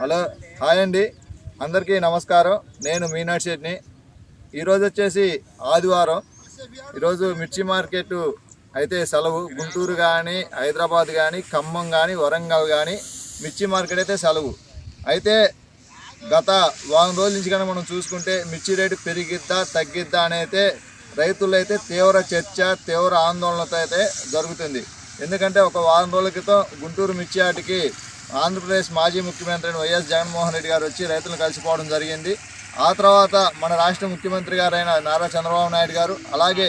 Hello hi అండి. అందరికీ నమస్కారం. నేను మీనాటి శెట్టిని ఈరోజు వచ్చేసి ఆదివారం. ఈరోజు మిర్చి మార్కెట్ అయితే సెలవు. గుంటూరు కానీ హైదరాబాద్ కానీ ఖమ్మం కానీ వరంగల్ కానీ మిర్చి మార్కెట్ అయితే సెలవు. అయితే గత వారం రోజుల నుంచి కానీ మనం చూసుకుంటే మిర్చి రేటు పెరిగిద్దా తగ్గిద్దా అని అయితే రైతులైతే అయితే తీవ్ర చర్చ తీవ్ర ఆందోళనతో అయితే జరుగుతుంది. ఎందుకంటే ఒక వారం రోజుల క్రితం గుంటూరు మిర్చి ఆటికి ఆంధ్రప్రదేశ్ మాజీ ముఖ్యమంత్రి అయిన వైఎస్ జగన్మోహన్ రెడ్డి గారు వచ్చి రైతులను కలిసిపోవడం జరిగింది. ఆ తర్వాత మన రాష్ట్ర ముఖ్యమంత్రి గారైన నారా చంద్రబాబు నాయుడు గారు అలాగే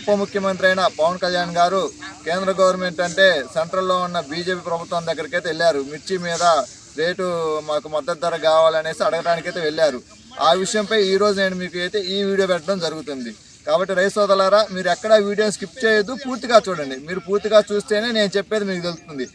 ఉప ముఖ్యమంత్రి అయిన పవన్ కళ్యాణ్ గారు కేంద్ర గవర్నమెంట్ అంటే సెంట్రల్లో ఉన్న బీజేపీ ప్రభుత్వం దగ్గరికైతే వెళ్ళారు. మిర్చి మీద రేటు మాకు మద్దతు ధర కావాలనేసి అడగడానికి అయితే వెళ్ళారు. ఆ విషయంపై ఈరోజు నేను మీకు అయితే ఈ వీడియో పెట్టడం జరుగుతుంది. కాబట్టి రైతు సోదలారా మీరు ఎక్కడ వీడియో స్కిప్ చేయొద్దు పూర్తిగా చూడండి. మీరు పూర్తిగా చూస్తేనే నేను చెప్పేది మీకు తెలుస్తుంది.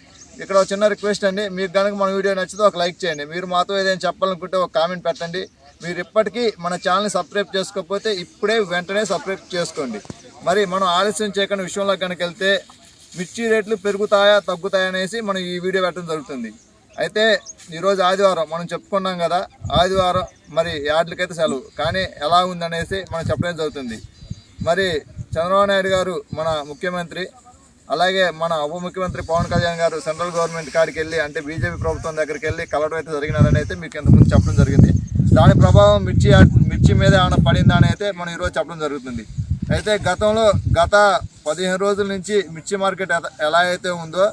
ఇక్కడ ఒక చిన్న రిక్వెస్ట్ అండి. మీకు కనుక మన వీడియో నచ్చితే ఒక లైక్ చేయండి. మీరు మాతో ఏదైనా చెప్పాలనుకుంటే ఒక కామెంట్ పెట్టండి. మీరు ఇప్పటికీ మన ఛానల్ని సబ్స్క్రైబ్ చేసుకోకపోతే ఇప్పుడే వెంటనే సబ్స్క్రైబ్ చేసుకోండి. మరి మనం ఆలస్యం చేయకుండా విషయంలో కనుక వెళ్తే మిర్చి రేట్లు పెరుగుతాయా తగ్గుతాయా అనేసి మనం ఈ వీడియో పెట్టడం జరుగుతుంది. అయితే ఈరోజు ఆదివారం మనం చెప్పుకున్నాం కదా ఆదివారం మరి యాడ్లకైతే సెలవు. కానీ ఎలా ఉందనేసి మనం చెప్పడం జరుగుతుంది. మరి చంద్రబాబు నాయుడు గారు మన ముఖ్యమంత్రి అలాగే మన ఉప ముఖ్యమంత్రి పవన్ కళ్యాణ్ గారు సెంట్రల్ గవర్నమెంట్ కాడికి వెళ్ళి అంటే బీజేపీ ప్రభుత్వం దగ్గరికి వెళ్ళి కలవడం అయితే జరిగినదని అయితే మీకు ఇంతకుముందు చెప్పడం జరిగింది. దాని ప్రభావం మిర్చి మిర్చి మీద ఏమైనా పడిందా అని అయితే మనం ఈరోజు చెప్పడం జరుగుతుంది. అయితే గతంలో గత పదిహేను రోజుల నుంచి మిర్చి మార్కెట్ ఎలా అయితే ఉందో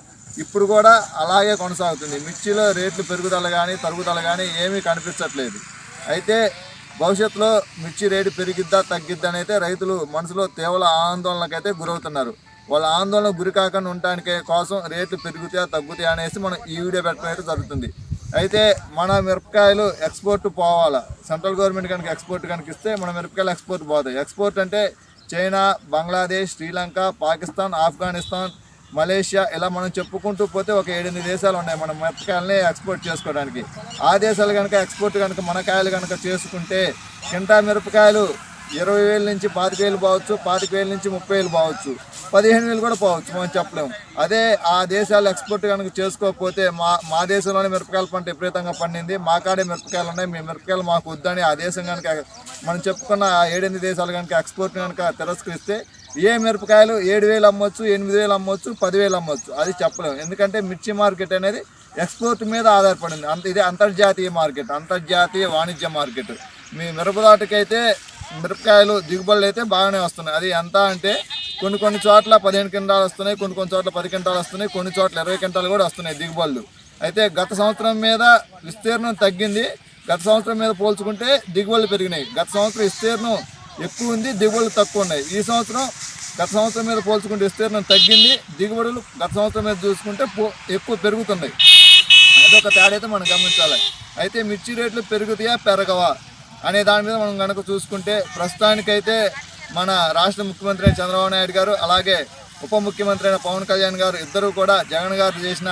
ఇప్పుడు కూడా అలాగే కొనసాగుతుంది. మిర్చిలో రేట్లు పెరుగుదల కానీ తరుగుదల కానీ ఏమీ కనిపించట్లేదు. అయితే భవిష్యత్తులో మిర్చి రేటు పెరిగిద్దా తగ్గిద్దా అయితే రైతులు మనసులో తీవ్ర ఆందోళనకైతే గురవుతున్నారు. వాళ్ళ ఆందోళన గురి కాకుండా ఉండటానికి కోసం రేట్లు పెరుగుతాయా తగ్గుతాయా అనేసి మనం ఈ వీడియో పెట్టడం అయితే జరుగుతుంది. అయితే మన మిరపకాయలు ఎక్స్పోర్ట్ పోవాలా? సెంట్రల్ గవర్నమెంట్ కనుక ఎక్స్పోర్ట్ కనుక ఇస్తే మన మిరపకాయలు ఎక్స్పోర్ట్ పోతాయి. ఎక్స్పోర్ట్ అంటే చైనా బంగ్లాదేశ్ శ్రీలంక పాకిస్తాన్ ఆఫ్ఘనిస్తాన్ మలేషియా ఇలా మనం చెప్పుకుంటూ పోతే ఒక ఏడెనిమిది దేశాలు ఉన్నాయి మన మిరపకాయలని ఎక్స్పోర్ట్ చేసుకోవడానికి. ఆ దేశాలు కనుక ఎక్స్పోర్ట్ కనుక మన కాయలు కనుక చేసుకుంటే కింటా మిరపకాయలు ఇరవై వేల నుంచి పాతిక వేలు పోవచ్చు పాతిక వేలు నుంచి ముప్పై వేలు పోవచ్చు. పదిహేను వేలు కూడా పోవచ్చు మనం చెప్పలేము. అదే ఆ దేశాలు ఎక్స్పోర్ట్ కనుక చేసుకోకపోతే మా మా దేశంలోనే మిరపకాయల పంట విపరీతంగా పండింది. మా కాడే మిరపకాయలు ఉన్నాయి. మీ మిరపకాయలు మాకు వద్దని ఆ దేశం కనుక మనం చెప్పుకున్న ఏడెనిమిది దేశాలు కనుక ఎక్స్పోర్ట్ కనుక తిరస్కరిస్తే ఏ మిరపకాయలు ఏడు వేలు అమ్మొచ్చు ఎనిమిది వేలు అమ్మొచ్చు పదివేలు అమ్మొచ్చు. అది చెప్పలేము. ఎందుకంటే మిర్చి మార్కెట్ అనేది ఎక్స్పోర్ట్ మీద ఆధారపడింది. అంత ఇది అంతర్జాతీయ మార్కెట్ అంతర్జాతీయ వాణిజ్య మార్కెట్. మీ మిరపదాటుకైతే మిరపకాయలు దిగుబడులు అయితే బాగానే వస్తున్నాయి. అది ఎంత అంటే కొన్ని కొన్ని చోట్ల పదిహేను క్వింటాలు వస్తున్నాయి కొన్ని కొన్ని చోట్ల పది క్వింటాలు వస్తున్నాయి కొన్ని చోట్ల ఇరవై క్వింటాలు కూడా వస్తున్నాయి దిగుబడులు. అయితే గత సంవత్సరం మీద విస్తీర్ణం తగ్గింది. గత సంవత్సరం మీద పోల్చుకుంటే దిగుబడులు పెరిగినాయి. గత సంవత్సరం విస్తీర్ణం ఎక్కువ ఉంది దిగుబడులు తక్కువ ఉన్నాయి. ఈ సంవత్సరం గత సంవత్సరం మీద పోల్చుకుంటే విస్తీర్ణం తగ్గింది దిగుబడులు గత సంవత్సరం మీద చూసుకుంటే పో- ఎక్కువ పెరుగుతున్నాయి. అదొక తేడా అయితే మనం గమనించాలి. అయితే మిర్చి రేట్లు పెరుగుతాయా పెరగవా? అనే దాని మీద మనం కనుక చూసుకుంటే ప్రస్తుతానికైతే మన రాష్ట్ర ముఖ్యమంత్రి అయిన చంద్రబాబు నాయుడు గారు అలాగే ఉప ముఖ్యమంత్రి అయిన పవన్ కళ్యాణ్ గారు ఇద్దరు కూడా జగన్ గారు చేసిన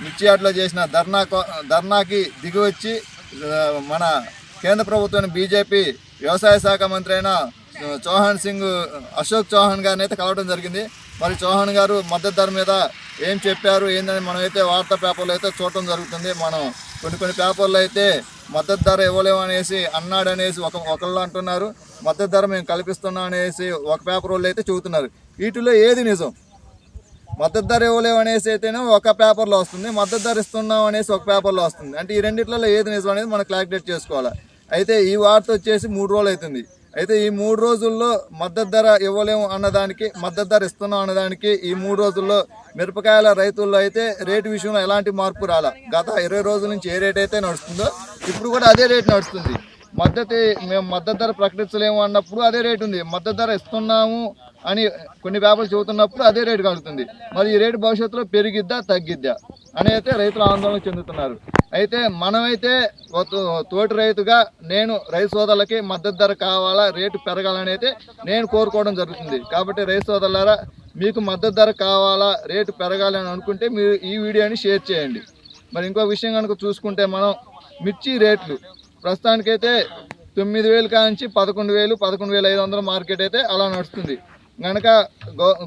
మిర్చి చేసిన ధర్నా కో- ధర్నాకి దిగివచ్చి మన కేంద్ర ప్రభుత్వం బీజేపీ వ్యవసాయ శాఖ మంత్రి అయిన చౌహాన్ సింగ్ అశోక్ చౌహాన్ గారిని అయితే కలవడం జరిగింది. మరి చౌహాన్ గారు మద్దతు ధర మీద ఏం చెప్పారు ఏందని మనమైతే వార్తా పేపర్లో అయితే చూడటం జరుగుతుంది. మనం కొన్ని కొన్ని పేపర్లు అయితే మద్దతు ధర ఇవ్వలేము అనేసి అన్నాడు అనేసి ఒక ఒకళ్ళు అంటున్నారు. మద్దతు ధర మేము కల్పిస్తున్నాం అనేసి ఒక పేపర్ వాళ్ళు అయితే చెబుతున్నారు. వీటిలో ఏది నిజం? మద్దతు ధర ఇవ్వలేము అనేసి అయితేనే ఒక పేపర్లో వస్తుంది. మద్దతు ధర ఇస్తున్నాం అనేసి ఒక పేపర్లో వస్తుంది. అంటే ఈ రెండిట్లలో ఏది నిజం అనేది మనం క్లారిఫికేట్ చేసుకోవాలి. అయితే ఈ వార్త వచ్చేసి మూడు రోజులు అవుతుంది. అయితే ఈ మూడు రోజుల్లో మద్దతు ధర ఇవ్వలేము అన్నదానికి మద్దతు ధర ఇస్తున్నాం అన్నదానికి ఈ మూడు రోజుల్లో మిరపకాయల రైతుల్లో అయితే రేటు విషయంలో ఎలాంటి మార్పు రాలా? గత ఇరవై రోజుల నుంచి ఏ రేట్ అయితే నడుస్తుందో ఇప్పుడు కూడా అదే రేట్ నడుస్తుంది. మద్దతు మేము మద్దతు ధర ప్రకటించలేము అన్నప్పుడు అదే రేటు ఉంది. మద్దతు ధర ఇస్తున్నాము అని కొన్ని పేపర్లు చెబుతున్నప్పుడు అదే రేటు కలుగుతుంది. మరి ఈ రేటు భవిష్యత్తులో పెరిగిద్దా తగ్గిద్దా అని అయితే రైతులు ఆందోళన చెందుతున్నారు. అయితే మనమైతే ఒక తోటి రైతుగా నేను రైతు సోదరులకి మద్దతు ధర కావాలా రేటు పెరగాలని అయితే నేను కోరుకోవడం జరుగుతుంది. కాబట్టి రైతు సోదరులారా మీకు మద్దతు ధర కావాలా రేటు పెరగాలి అని అనుకుంటే మీరు ఈ వీడియోని షేర్ చేయండి. మరి ఇంకో విషయం కనుక చూసుకుంటే మనం మిర్చి రేట్లు ప్రస్తుతానికైతే తొమ్మిది వేలు కాంచి పదకొండు వేలు పదకొండు వేల ఐదు వందల మార్కెట్ అయితే అలా నడుస్తుంది. కనుక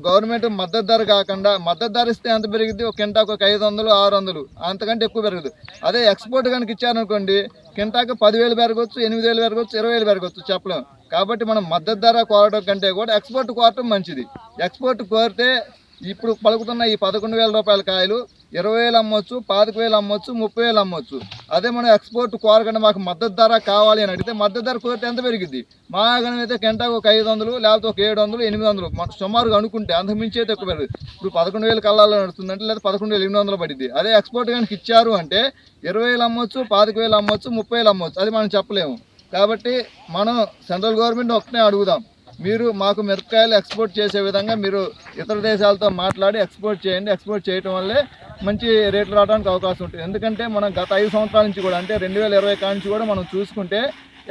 గవర్నమెంట్ మద్దతు ధర కాకుండా మద్దతు ధర ఇస్తే ఎంత పెరిగింది ఒక కింటాకు ఒక ఐదు వందలు ఆరు వందలు. అంతకంటే ఎక్కువ పెరగదు. అదే ఎక్స్పోర్ట్ కనుక ఇచ్చారనుకోండి కింటాకు పదివేలు పెరగవచ్చు ఎనిమిది వేలు పెరగవచ్చు ఇరవై వేలు పెరగవచ్చు చెప్పలేం. కాబట్టి మనం మద్దతు ధర కోరడం కంటే కూడా ఎక్స్పోర్ట్ కోరటం మంచిది. ఎక్స్పోర్ట్ కోరితే ఇప్పుడు పలుకుతున్న ఈ పదకొండు వేల రూపాయల కాయలు ఇరవై వేలు అమ్మొచ్చు పాతిక వేలు అమ్మొచ్చు ముప్పై వేలు అమ్మొచ్చు. అదే మనం ఎక్స్పోర్ట్ కోరకుండా మాకు మద్దతు ధర కావాలి అని అడిగితే మద్దతు ధర కోరితే ఎంత పెరిగింది మా గణం అయితే కింటాకు ఒక ఐదు వందలు లేకపోతే ఒక ఏడు వందలు ఎనిమిది వందలు. సుమారుగా అనుకుంటే అంతకు మించి అయితే ఎక్కువ పెరగదు. ఇప్పుడు పదకొండు వేలు కళ్ళాలో నడుస్తుందంటే లేదా పదకొండు వేలు ఎనిమిది వందలు పడింది అదే ఎక్స్పోర్ట్ కనుక ఇచ్చారు అంటే ఇరవై వేలు అమ్మొచ్చు పాతిక వేలు అమ్మొచ్చు ముప్పై వేలు అమ్మొచ్చు. అది మనం చెప్పలేము. కాబట్టి మనం సెంట్రల్ గవర్నమెంట్ ఒకటే అడుగుదాం. మీరు మాకు మిరపకాయలు ఎక్స్పోర్ట్ చేసే విధంగా మీరు ఇతర దేశాలతో మాట్లాడి ఎక్స్పోర్ట్ చేయండి. ఎక్స్పోర్ట్ చేయటం వల్లే మంచి రేట్లు రావడానికి అవకాశం ఉంటుంది. ఎందుకంటే మనం గత ఐదు సంవత్సరాల నుంచి కూడా అంటే రెండు వేల ఇరవై కాడ నుంచి కూడా మనం చూసుకుంటే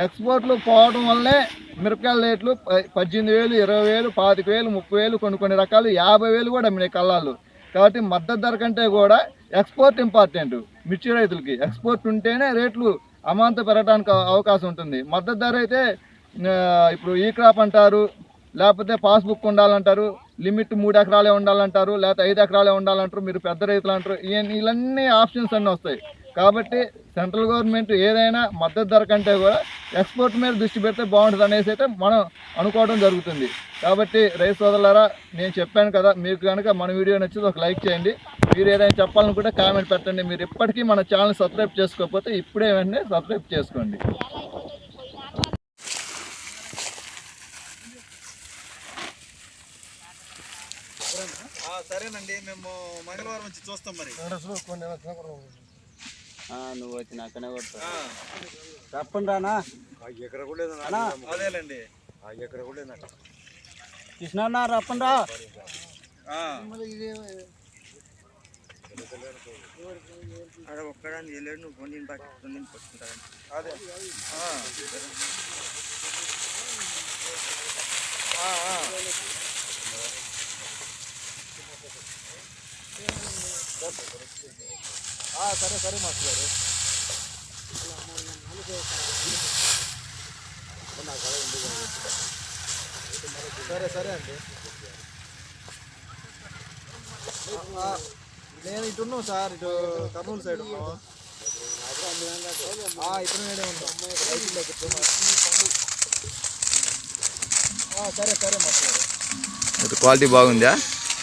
ఎక్స్పోర్ట్లు పోవడం వల్లే మిరపకాయల రేట్లు పద్దెనిమిది వేలు ఇరవై వేలు పాతిక వేలు ముప్పై వేలు కొన్ని కొన్ని రకాలు యాభై వేలు కూడా అమ్మినాయి కళ్ళాలు. కాబట్టి మద్దతు ధర కంటే కూడా ఎక్స్పోర్ట్ ఇంపార్టెంట్ మిర్చి రైతులకి. ఎక్స్పోర్ట్ ఉంటేనే రేట్లు అమాంత పెరగడానికి అవకాశం ఉంటుంది. మద్దతు ధర అయితే ఇప్పుడు ఈ క్రాప్ అంటారు లేకపోతే పాస్బుక్ ఉండాలంటారు లిమిట్ మూడు ఎకరాలే ఉండాలంటారు లేకపోతే ఐదు ఎకరాలే ఉండాలంటారు మీరు పెద్ద రైతులు అంటారు ఇవన్నీ ఇవన్నీ ఆప్షన్స్ అన్నీ వస్తాయి. కాబట్టి సెంట్రల్ గవర్నమెంట్ ఏదైనా మద్దతు ధర కంటే కూడా ఎక్స్పోర్ట్ మీద దృష్టి పెడితే బాగుంటుంది అనేసి అయితే మనం అనుకోవడం జరుగుతుంది. కాబట్టి రైతు సోదరులారా నేను చెప్పాను కదా మీకు కనుక మన వీడియో నచ్చితే ఒక లైక్ చేయండి. మీరు ఏదైనా చెప్పాలనుకుంటే కామెంట్ పెట్టండి. మీరు ఇప్పటికీ మన ఛానల్ సబ్స్క్రైబ్ చేసుకోకపోతే ఇప్పుడే వెంటనే సబ్స్క్రైబ్ చేసుకోండి. సరేనండి. మేము మంగళవారం వచ్చి చూస్తాం మరి. నువ్వు వచ్చి నాకనే కొడతా తప్పండి రానా అదేలేండి. కృష్ణ రప్పండి రా ఆ. ఒక్కడానికి వెళ్ళాడు నువ్వు కొన్ని పట్టుకుని పట్టుకుంటాను అదే. ఆ. ఆ, ఆ. ఆ, సరే సరే మాస్టర్ గారు. సరే సరే అండి. నేను ఇటున్నాం సార్ ఇటు కర్నూలు సైడ్ ఉన్నాం. ఆ, ఇతను వేడే ఉన్నాం. సరే సరే మాస్టర్ గారు. క్వాలిటీ బాగుందా?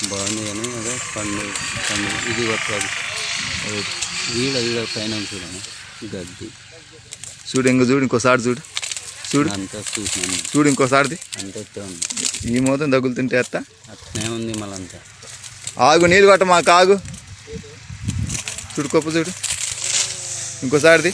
బాగుంది కానీ అదే పండు పండు ఇది కొత్తది ఈడ ఈడ పైన చూడను గడ్డి. చూడు ఇంకో చూడు ఇంకోసారి చూడు. చూడు. అంతా చూసినాను. చూడు ఇంకోసారిది. అంత ఎత్తే ఉంది. ఈ మొత్తం తగులుతుంటే అత్త అట్నే ఉంది మళ్ళంతా. ఆగు నీళ్ళు కొట్ట మాకు ఆగు. చూడు కొప్పు చూడు. ఇంకోసారిది.